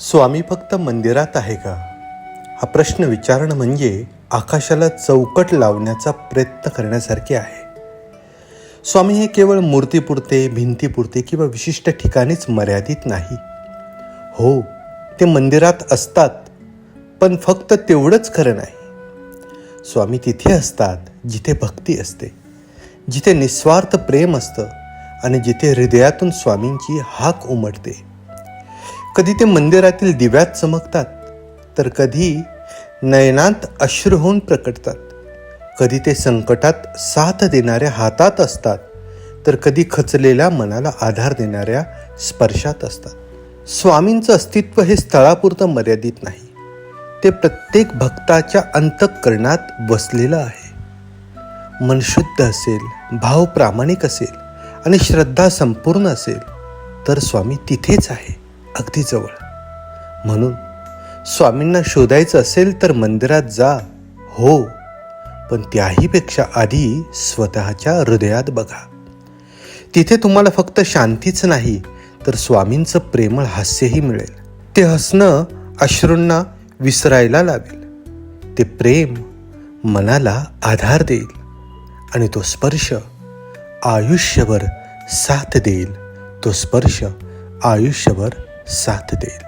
स्वामी फक्त मंदिरात आहे का? हा प्रश्न विचारणं म्हणजे आकाशाला चौकट लावण्याचा प्रयत्न करण्यासारखे आहे. स्वामी हे केवळ मूर्तीपुरते भिंतीपुरते किंवा विशिष्ट ठिकाणीच मर्यादित नाही. हो ते मंदिरात असतात पण फक्त तेवढंच खरं नाही. स्वामी तिथे असतात जिथे भक्ती असते जिथे निस्वार्थ प्रेम असतं आणि जिथे हृदयातून स्वामींची हाक उमटते. कधी ते मंदिरातील दिव्यात चमकतात तर कधी नयनांत अश्रू होऊन प्रकटतात. कधी ते संकटात साथ देणाऱ्या हातात असतात तर कधी खचलेल्या मनाला आधार देणाऱ्या स्पर्शात असतात. स्वामींचं अस्तित्व हे स्थळापुरतं मर्यादित नाही. ते प्रत्येक भक्ताच्या अंतःकरणात बसलेलं आहे. मन शुद्ध असेल भाव प्रामाणिक असेल आणि श्रद्धा संपूर्ण असेल तर स्वामी तिथेच आहे. अगदी जवळ. म्हणून स्वामींना शोधायचं असेल तर मंदिरात जा. हो. पण त्याहीपेक्षा आधी स्वतःच्या हृदयात बघा. तिथे तुम्हाला फक्त शांतीच नाही तर स्वामींचं प्रेमळ हास्यही मिळेल. ते हसणं अश्रूंना विसरायला लावेल. ते प्रेम मनाला आधार देईल आणि तो स्पर्श आयुष्यभर साथ देईल. तो स्पर्श आयुष्यभर साथ देईल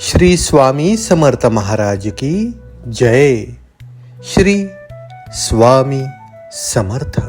श्री स्वामी समर्थ महाराज की जय। श्री स्वामी समर्थ।